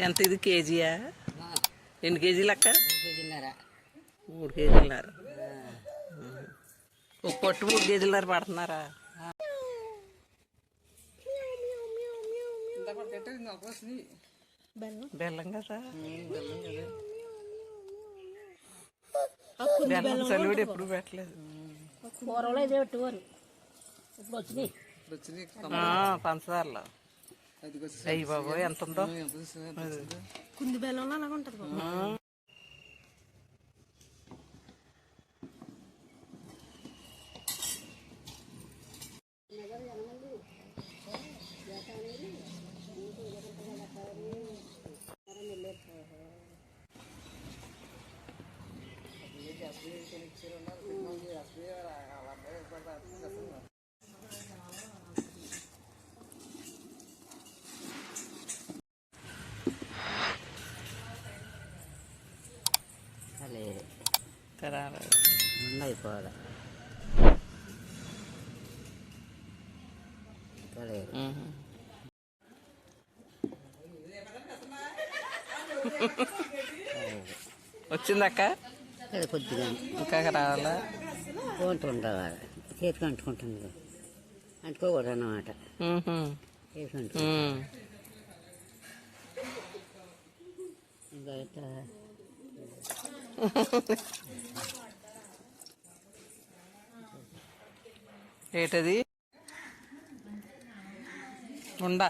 ఎంత ఇది కేజీయా? ఎన్ని కేజీలు అక్క? మూడు కేజీలున్నారు. ఒక పొట్టు మూడు కేజీలున్నారు పడుతున్నారా? బెల్లం కదా? బెల్లం చలివిడి ఎప్పుడు పెట్టలేదు. కూరలో ఇదే పెట్టుకోరు ఇప్పుడు వచ్చినాయి. ఆ, పంచదారలో. అయ్యి బాబు ఎంత ఉందో? కుంది బెల్లంలో అలాగ ఉంటుంది ఆ. లేదు తెరాలి. అయిపోవాలి లేదు ఉహు. వచ్చిందక్క? కొద్దిగా. ఇంకా రావాలా? ఉంటుండాలి చేతికి అంటుకుంటుంది. అంటుకోకూడదు అన్నమాట. ఇంకా ఏటది? ఉండ.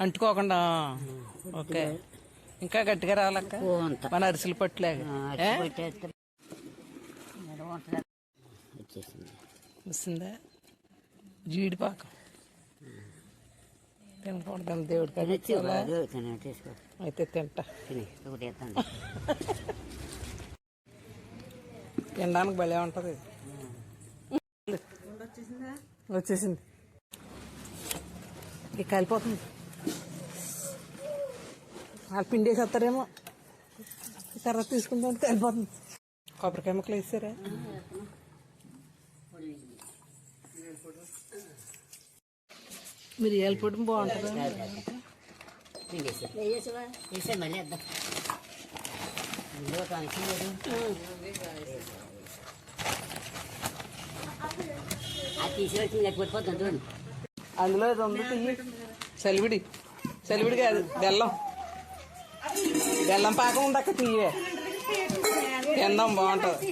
అంటుకోకుండా. ఓకే. ఇంకా గట్టిగా రావాలక్క? మన అరిసెలు వచ్చేసింది. వస్తుందా? జీడిపాకం. తినకూడదు దేవుడికి అయితే తింటా. తినడానికి భలే ఉంటుంది. వచ్చేసింది. ఇక కలిపోతుంది. వాళ్ళు పిండి వేసేస్తారేమో. ఈ తర్వాత తీసుకుంటే కలిపోతుంది. కొబ్బరికాయ ముక్కలు వేసారా? మిరియాల పొడి బాగుంటుంది? మళ్ళీ కనెక్షన్ అందులో ఇది ఉంది తీయి చలివిడి. చలివిడి కాదు బెల్లం. బెల్లం పాకం ఉంది అక్క తీయే. తిందాం బాగుంటుంది.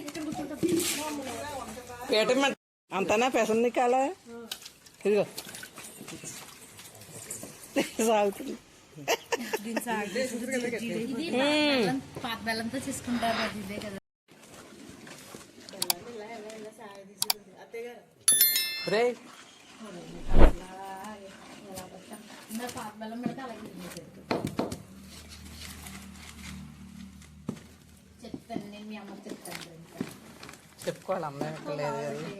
పేటమంట అంతనా పెసంది కాలా ఇదిగో. సాగుతుంది. పాత బెల్లంతో చేసుకుంటారు అది ఇదే కదా. ఇంకా. చెప్పుకోవాలి అమ్మాయి లేదు కదా.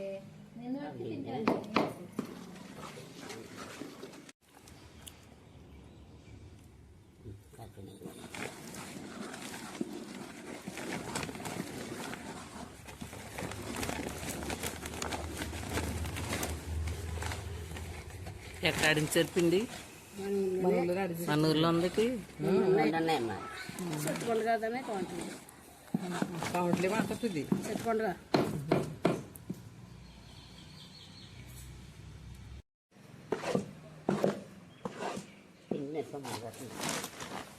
ఎక్కడ ఆడించారు పిండి మన ఊర్లో ఉంది ఉన్నాయమ్మా చెట్టుకొండ కదనే కాంటుంది కౌంట్లే మాట్లాడుతుంది చెట్టుకొండగా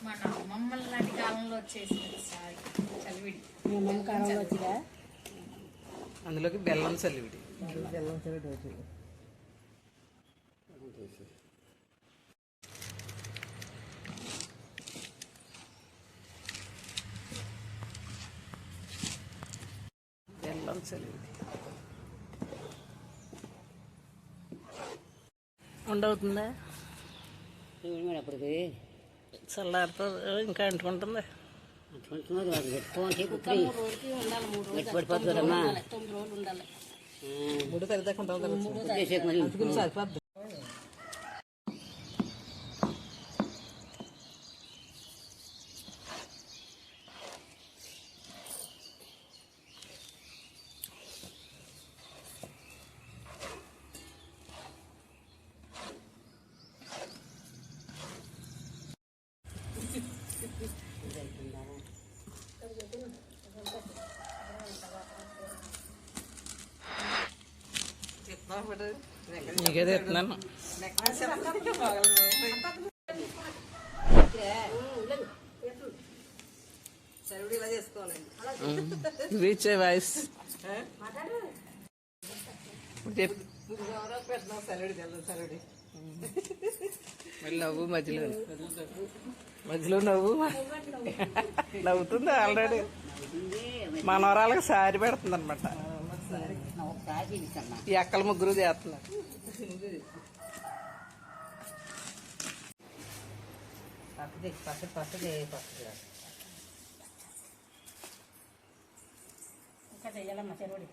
మన అమ్మమ్మల నాటి కాలంలో వచ్చేసింది సారీ. చలివిడి. కాలంలో వచ్చిందా అందులోకి బెల్లం చలివిడి. బెల్లం చలివిడి ఉండవుతుందా? అప్పటికి చల్లారుతుంది ఇంకా అంటుకుంటుంది. అంటుకుంటున్నారు వాళ్ళు పెట్టుకోండి కుక్కరి పెట్టి పడిపోతుందమ్మా తొమ్మిది రోజులు ఉండాలి మూడు సరిదాకా మరి అందుకని సరిపోద్ది నీకే తెస్తున్నాను రీచ్ వాయిస్ మళ్ళీ నవ్వు మధ్యలో. మధ్యలో నవ్వు. నవ్వుతుంది ఆల్రెడీ. మనవరాలకు సారి పెడుతుంది అనమాట ఈ అక్కల ముగ్గురు చేస్తున్నారు ఇంకా చెయ్యాలమ్మా చెరువుడి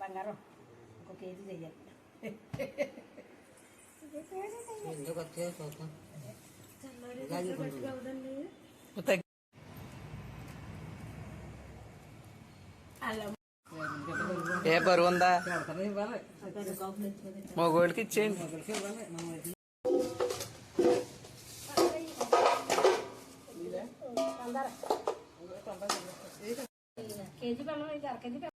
బంగారం ఇంకో కేజీ చెయ్యాలి తగ్గి- ఏ బరువు ఉందా మగోళ్ళకి ఇచ్చేయండి కేజీ బెల్లం అయితే అర కేజీ బెల్లం.